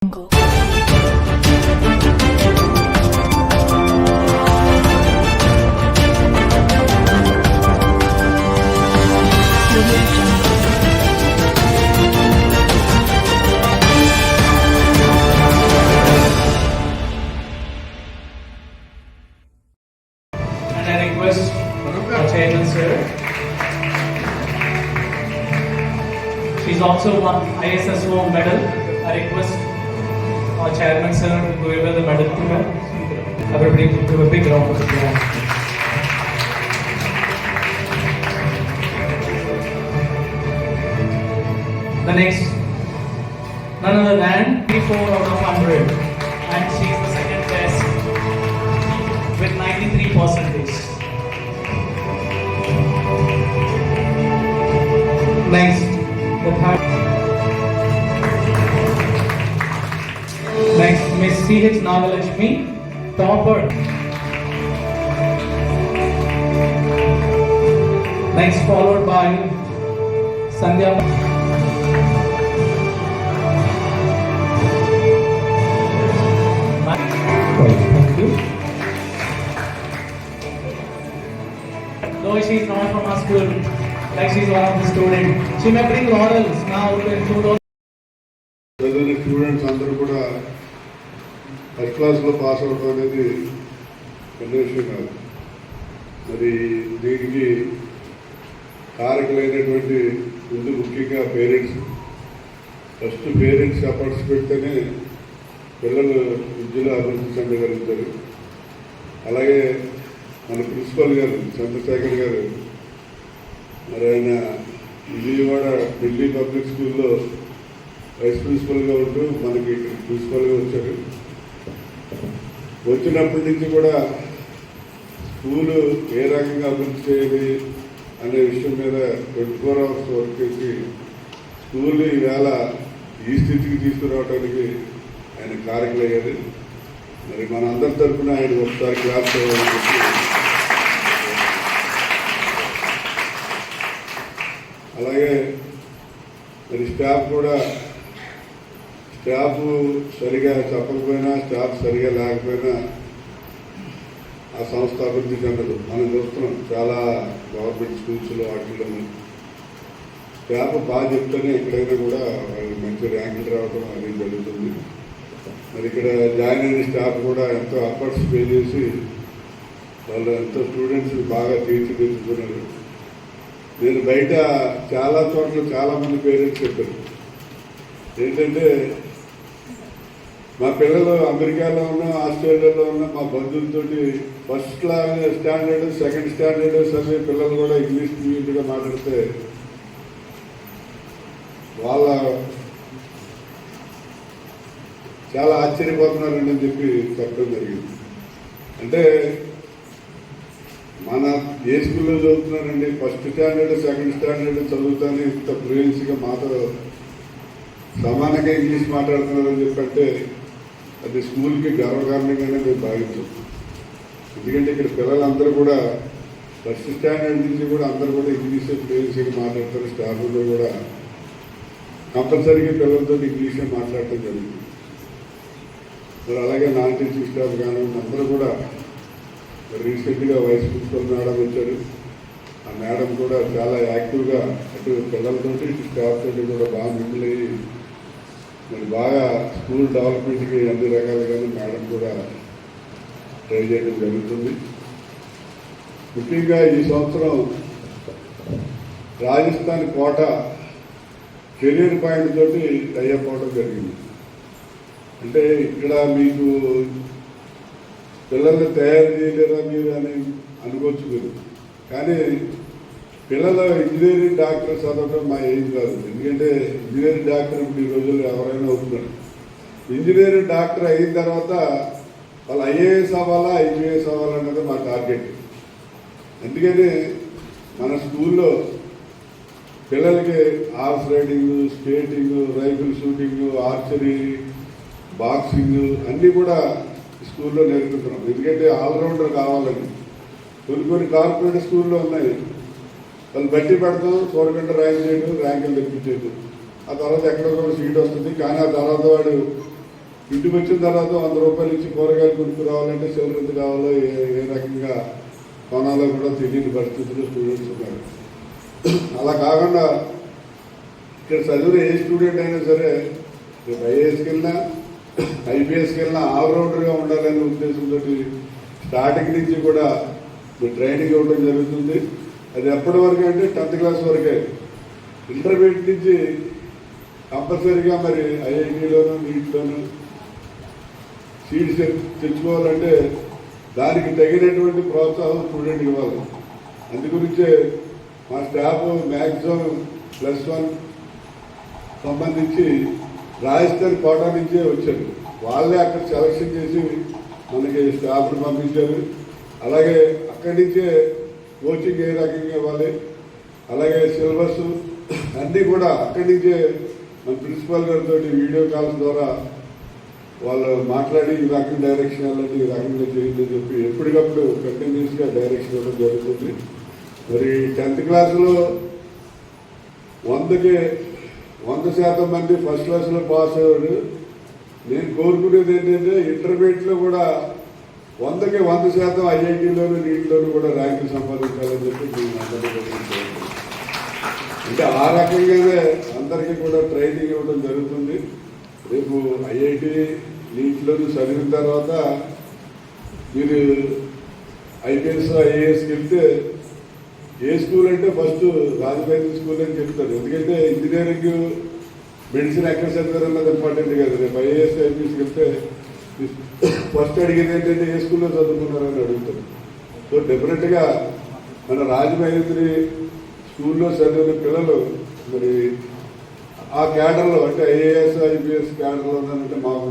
And I request our. She's also won ISSO medal. I request our chairman, sir, her the medal her. Everybody give a big round of applause. The next, none other than 34 out of 100. And she is the second best with 93 percentage. Next, the third. Next, Miss C.H. Nagalakshmi, topper. Next, followed by Sandhya. Thank. Though she is not from our school, like she is one of the students, she may bring laurels now to include students అందరూ కూడా first క్లాస్లో pass అవడం అనేది పెద్ద విషయం కాదు. మరి దీనికి కారకులైనటువంటి ముందు ముఖ్యంగా పేరెంట్స్ ఫస్ట్ పేరెంట్స్ ఎఫర్ట్స్ పెడితేనే పిల్లలు విద్యలో అభివృద్ధి చెందగలుగుతారు. అలాగే మన ప్రిన్సిపల్ గారు చంద్రశేఖర్ గారు మరి ఆయన విజయవాడ ఢిల్లీ పబ్లిక్ స్కూల్లో వైస్ ప్రిన్సిపల్గా ఉంటూ మనకి ప్రిన్సిపల్గా వచ్చారు. వచ్చినప్పటి నుంచి కూడా స్కూలు ఏ రకంగా అభివృద్ధి చేయాలి అనే విషయం మీద ట్వంటీ ఫోర్ అవర్స్ వర్క్ చేసి స్కూల్ ఈవేళ ఈ స్థితికి తీసుకురావడానికి ఆయన కారకులయ్యారు. మరి మన అందరి తరఫున ఆయన ఒకసారి క్లాస్ చేయాలని చెప్పి అలాగే మరి స్టాఫ్ కూడా స్టాఫ్ సరిగా చెప్పకపోయినా స్టాఫ్ సరిగా లేకపోయినా ఆ సంస్థ అభివృద్ధి చెందదు. మనం చూస్తున్నాం చాలా గవర్నమెంట్ స్కూల్స్లో వాటిల్లో స్టాఫ్ బాగా చెప్తేనే ఎక్కడైనా కూడా వాళ్ళు మంచి ర్యాంకులు రావడం అది జరుగుతుంది. మరి ఇక్కడ జాయిన్ అయిన స్టాఫ్ కూడా ఎంతో అఫర్ట్స్ పే చేసి వాళ్ళు ఎంతో స్టూడెంట్స్ బాగా తీర్చిదిద్దుతున్నారు. నేను బయట చాలా చోట్ల చాలామంది పేరెంట్స్ చెప్పారు. ఏంటంటే మా పిల్లలు అమెరికాలో ఉన్న ఆస్ట్రేలియాలో ఉన్న మా బంధువులతోటి ఫస్ట్ స్టాండర్డ్ సెకండ్ స్టాండర్డ్ చదివే పిల్లలు కూడా ఇంగ్లీష్ మీడియంగా మాట్లాడితే వాళ్ళ చాలా ఆశ్చర్యపోతున్నారండి అని చెప్పి చెప్పడం జరిగింది. అంటే మన ఏ స్కూల్లో చదువుతున్నారండి? ఫస్ట్ స్టాండర్డ్ సెకండ్ స్టాండర్డ్ చదువుతానే ఇంత ఫ్లూయెన్సీగా మాతో సమానంగా ఇంగ్లీష్ మాట్లాడుతున్నారని చెప్పంటే అది స్కూల్కి గర్వకారణంగానే మేము భావించాం. ఎందుకంటే ఇక్కడ పిల్లలందరూ కూడా ఫస్ట్ స్టాండర్డ్ నుంచి కూడా అందరూ కూడా ఇంగ్లీష్ ఫ్లూయెన్సీగా మాట్లాడతారు. స్టాఫ్లో కూడా కంపల్సరీగా పిల్లలతో ఇంగ్లీషే మాట్లాడటం జరుగుతుంది. మరి అలాగే నాన్ టీచింగ్ స్టాఫ్ కానీ అందరూ కూడా రీసెంట్గా వైస్ ప్రిన్సిపల్ మేడం వచ్చారు. ఆ మేడం కూడా చాలా యాక్టివ్గా అటు పిల్లలతో ఇటు స్టాఫ్ తోటి కూడా బాగా మిమ్మల్ని మరి బాగా స్కూల్ డెవలప్మెంట్కి అన్ని రకాలుగాను మేడం కూడా ట్రై చేయడం జరుగుతుంది. ముఖ్యంగా ఈ సంవత్సరం రాజస్థాన్ కోట కెరీర్ పాయింట్ తోటి టైఅప్ అవడం జరిగింది. అంటే ఇక్కడ మీకు పిల్లల్ని తయారు చేయలేరా మీరు అని అనుకోవచ్చు మీరు. కానీ పిల్లలు ఇంజనీరింగ్ డాక్టర్ చదవడం మా ఏం కాదు. ఎందుకంటే ఇంజనీరింగ్ డాక్టర్ ఇప్పుడు ఈ రోజుల్లో ఎవరైనా అవుతున్నారు ఇంజనీరింగ్ డాక్టర్ అయిన తర్వాత వాళ్ళు ఐఏఎస్ అవ్వాలా ఐపీఎస్ అవ్వాలన్నది మా టార్గెట్. అందుకని మన స్కూల్లో పిల్లలకి horse riding skating rifle shooting archery boxing అన్నీ కూడా స్కూల్లో నేర్పుతున్నాం. ఎందుకంటే ఆల్రౌండర్ కావాలని. కొన్ని కొన్ని కార్పొరేట్ స్కూల్లో ఉన్నాయి. వాళ్ళు బట్టి పెడతాం చూడకుండా ర్యాంక్ చేయడం ర్యాంకులు తెప్పించేయడం ఆ తర్వాత ఎక్కడో సీట్ వస్తుంది. కానీ ఆ తర్వాత వాడు ఇంటికి వచ్చిన తర్వాత వంద రూపాయలు ఇచ్చి కూరగాయలు కొనుక్కు రావాలంటే చిల్లర కావాలో ఏ ఏ రకంగా కొనాలో కూడా తెలియని పరిస్థితులు స్టూడెంట్స్ ఉన్నారు. అలా కాకుండా ఇక్కడ చదివిన ఏ స్టూడెంట్ అయినా సరే రేపు ఐఏఎస్కి వెళ్ళినా ఐపీఎస్కి వెళ్ళినా ఆల్రౌండర్గా ఉండాలనే ఉద్దేశంతో స్టార్టింగ్ నుంచి కూడా ట్రైనింగ్ ఇవ్వడం జరుగుతుంది. అది ఎప్పటి వరకు అంటే టెన్త్ క్లాస్ వరకే. ఇంటర్మీడియట్ నుంచి కంపల్సరీగా మరి ఐఐటీలోను నీట్లోను సీట్స్ తెచ్చుకోవాలంటే దానికి తగినటువంటి ప్రోత్సాహం స్టూడెంట్ ఇవ్వాలి. అందుగురించే మా స్టాఫ్ మ్యాక్సిమం ప్లస్ వన్ సంబంధించి రాజస్థాన్ కోటా నుంచే వచ్చారు. వాళ్ళే అక్కడ సెలక్షన్ చేసి మనకి స్టాఫ్ను పంపించారు. అలాగే అక్కడి నుంచే కోచింగ్ ఏ రకంగా ఇవ్వాలి. అలాగే సిలబస్ అన్నీ కూడా అక్కడి నుంచే మన ప్రిన్సిపాల్ గారితో వీడియో కాల్స్ ద్వారా వాళ్ళు మాట్లాడి ఈ రకం డైరెక్షన్ వెళ్ళండి ఈ రకంగా చేయండి అని చెప్పి ఎప్పటికప్పుడు కంటిన్యూస్గా డైరెక్షన్ ఇవ్వడం జరుగుతుంది. మరి టెన్త్ క్లాసులో వందకి వంద శాతం మంది ఫస్ట్ క్లాస్లో పాస్ అయ్యాడు నేను కోరుకునేది ఏంటంటే ఇంటర్మీడియట్లో కూడా వందకి వంద శాతం ఐఐటీలోనూ నీటిలోనూ కూడా ర్యాంకులు సంపాదించాలని చెప్పి నేను అందరికీ అంటే ఆ రకంగానే అందరికీ కూడా ట్రైనింగ్ ఇవ్వడం జరుగుతుంది. రేపు ఐఐటి నీటిలోనూ చదివిన తర్వాత మీరు ఐపీఎస్ ఐఏఎస్కి వెళ్తే ఏ స్కూల్ అంటే ఫస్ట్ రాజమండ్రి స్కూల్ అని చెప్తారు. ఎందుకంటే ఇంజనీరింగ్ మెడిసిన్ ఎక్కడ చదివారు అన్నది ఇంపార్టెంట్ కాదు. రేపు ఐఏఎస్ ఐపీఎస్కి వెళ్తే ఫస్ట్ అడిగేది ఏంటంటే ఏ స్కూల్లో చదువుకున్నారని అడుగుతారు. సో డెఫినెట్గా మన రాజమహేంద్రి స్కూల్లో చదివిన పిల్లలు మరి ఆ క్యాడర్లో అంటే ఐఏఎస్ ఐపీఎస్ క్యాడర్లో అంటే మాకు